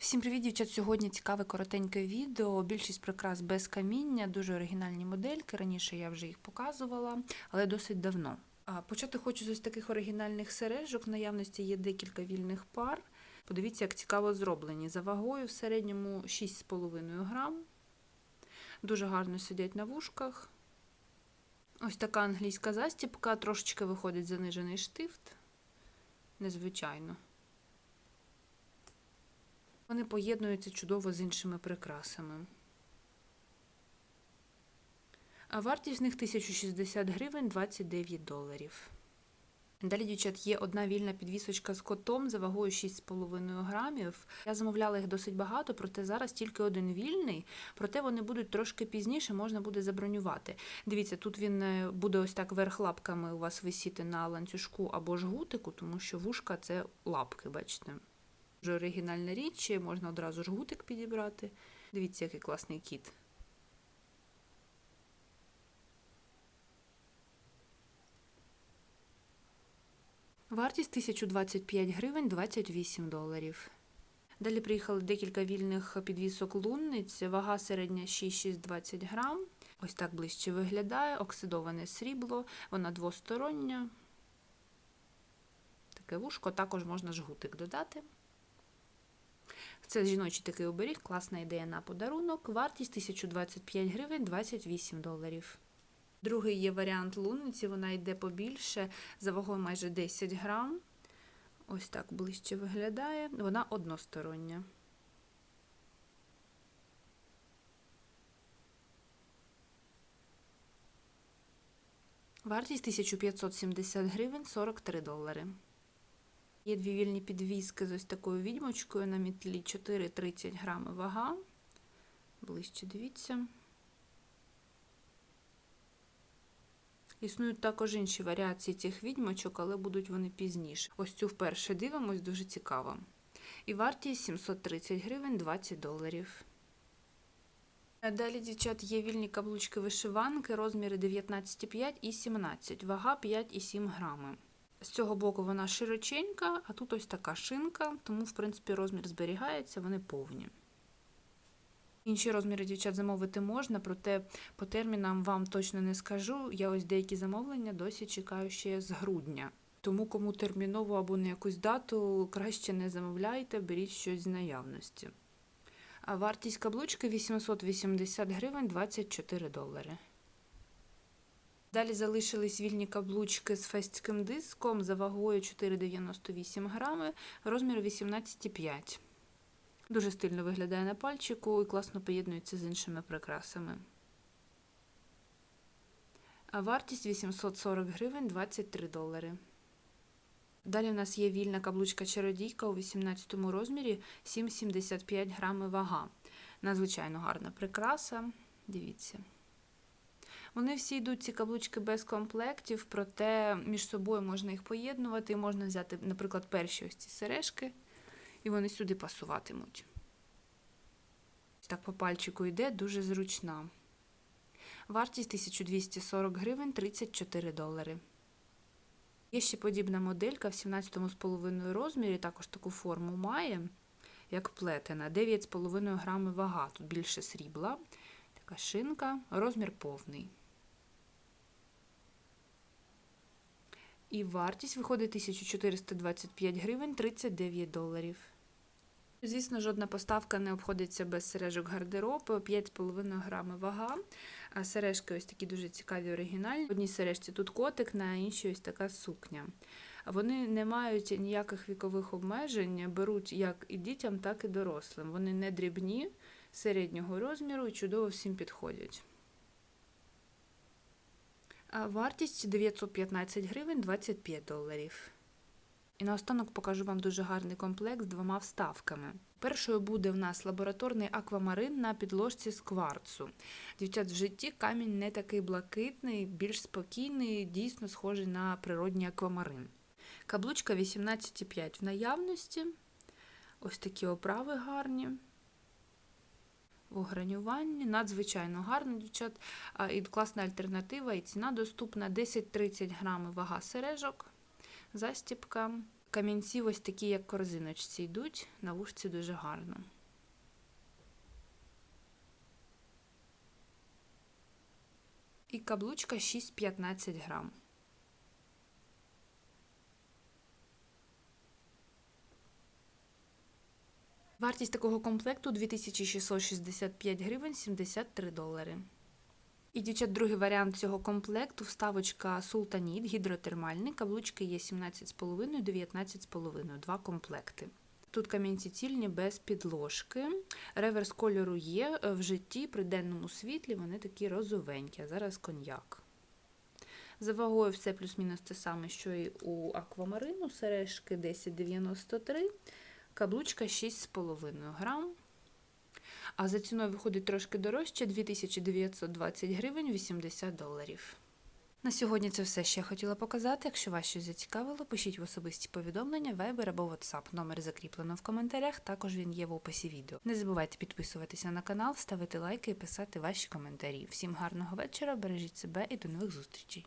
Всім привіт, дівчат! Сьогодні цікаве коротеньке відео. Більшість прикрас без каміння, дуже оригінальні модельки. Раніше я вже їх показувала, але досить давно. Почати хочу з ось таких оригінальних сережок. В наявності є декілька вільних пар. Подивіться, як цікаво зроблені. За вагою в середньому 6,5 грам. Дуже гарно сидять на вушках. Ось така англійська застіпка, трошечки виходить занижений штифт. Незвичайно. Вони поєднуються чудово з іншими прикрасами. А вартість з них 1060 гривень 29 доларів. Далі, дівчат, є одна вільна підвісочка з котом за вагою 6,5 грамів. Я замовляла їх досить багато, проте зараз тільки один вільний, проте вони будуть трошки пізніше, можна буде забронювати. Дивіться, тут він е, буде ось так верх лапками у вас висіти на ланцюжку або жгутику, тому що вушка це лапки, бачите. Дуже оригінальна річ, можна одразу жгутик підібрати. Дивіться, який класний кіт. Вартість 1025 гривень 28 доларів. Далі приїхали декілька вільних підвісок лунниць, вага середня 6-6-20 грам. Ось так ближче виглядає, оксидоване срібло, вона двостороння. Таке вушко, також можна жгутик додати. Це жіночий такий оберіг, класна ідея на подарунок. Вартість 1025 гривень 28 доларів. Другий є варіант лунниці, вона йде побільше, за вагою майже 10 грам. Ось так ближче виглядає. Вона одностороння. Вартість 1570 гривень 43 долари. Є дві вільні підвіски з ось такою відьмочкою на мітлі 4,30 грами вага. Ближче дивіться. Існують також інші варіації цих відьмочок, але будуть вони пізніше. Ось цю вперше дивимось, дуже цікаво. І вартість 730 гривень 20 доларів. Далі, дівчат, є вільні каблучки вишиванки, розміри 19,5 і 17, вага 5,7 грами. З цього боку вона широченька, а тут ось така шинка, тому, в принципі, розмір зберігається, вони повні. Інші розміри дівчат замовити можна, проте по термінам вам точно не скажу. Я ось деякі замовлення досі чекаю ще з грудня. Тому кому терміново або на якусь дату краще не замовляйте, беріть щось з наявності. А вартість каблучки 880 гривень 24 долари. Далі залишились вільні каблучки з фестським диском за вагою 4,98 грами, розмір 18,5. Дуже стильно виглядає на пальчику і класно поєднується з іншими прикрасами. А вартість 840 гривень 23 долари. Далі у нас є вільна каблучка чародійка у 18 розмірі 7,75 грами вага. Надзвичайно гарна прикраса. Дивіться. Вони всі йдуть ці каблучки без комплектів, проте між собою можна їх поєднувати. Можна взяти, наприклад, перші ось ці сережки, і вони сюди пасуватимуть. Так по пальчику йде, дуже зручна. Вартість 1240 гривень 34 долари. Є ще подібна моделька в 17,5 розмірі, також таку форму має, як плетена. 9,5 грами вага. Тут більше срібла. Така шинка, розмір повний. І вартість виходить 1425 гривень 39 доларів. Звісно, жодна поставка не обходиться без сережок гардероб, 5,5 грами вага. А сережки ось такі дуже цікаві оригінальні. В одній сережці тут котик, на іншій ось така сукня. Вони не мають ніяких вікових обмежень, беруть як і дітям, так і дорослим. Вони не дрібні, середнього розміру і чудово всім підходять. Вартість 915 гривень 25 доларів. І наостанок покажу вам дуже гарний комплект з двома вставками. Першою буде в нас лабораторний аквамарин на підложці з кварцу. Дівчат, в житті камінь не такий блакитний, більш спокійний, дійсно схожий на природній аквамарин. Каблучка 18,5 в наявності. Ось такі оправи гарні. В огранюванні, надзвичайно гарно, дівчат, і класна альтернатива, і ціна доступна 10-30 грамів вага сережок, застіпка. Камінці ось такі, як корзиночці йдуть, на вушці дуже гарно. І каблучка 6-15 грам. Вартість такого комплекту 2665 гривень 73 долари. І, дівчат, другий варіант цього комплекту вставочка Султаніт, гідротермальний, каблучки є 17,5, 19,5, два комплекти. Тут камінці цільні без підложки. Реверс кольору є в житті при денному світлі, вони такі розовенькі, а зараз коньяк. За вагою все плюс-мінус те саме, що і у аквамарину, сережки 10,93, каблучка 6,5 грам. А за ціною виходить трошки дорожче 2920 гривень 80 доларів. На сьогодні це все, що я хотіла показати. Якщо вас щось зацікавило, пишіть в особисті повідомлення, Viber або WhatsApp. Номер закріплено в коментарях, також він є в описі відео. Не забувайте підписуватися на канал, ставити лайки і писати ваші коментарі. Всім гарного вечора, бережіть себе і до нових зустрічей!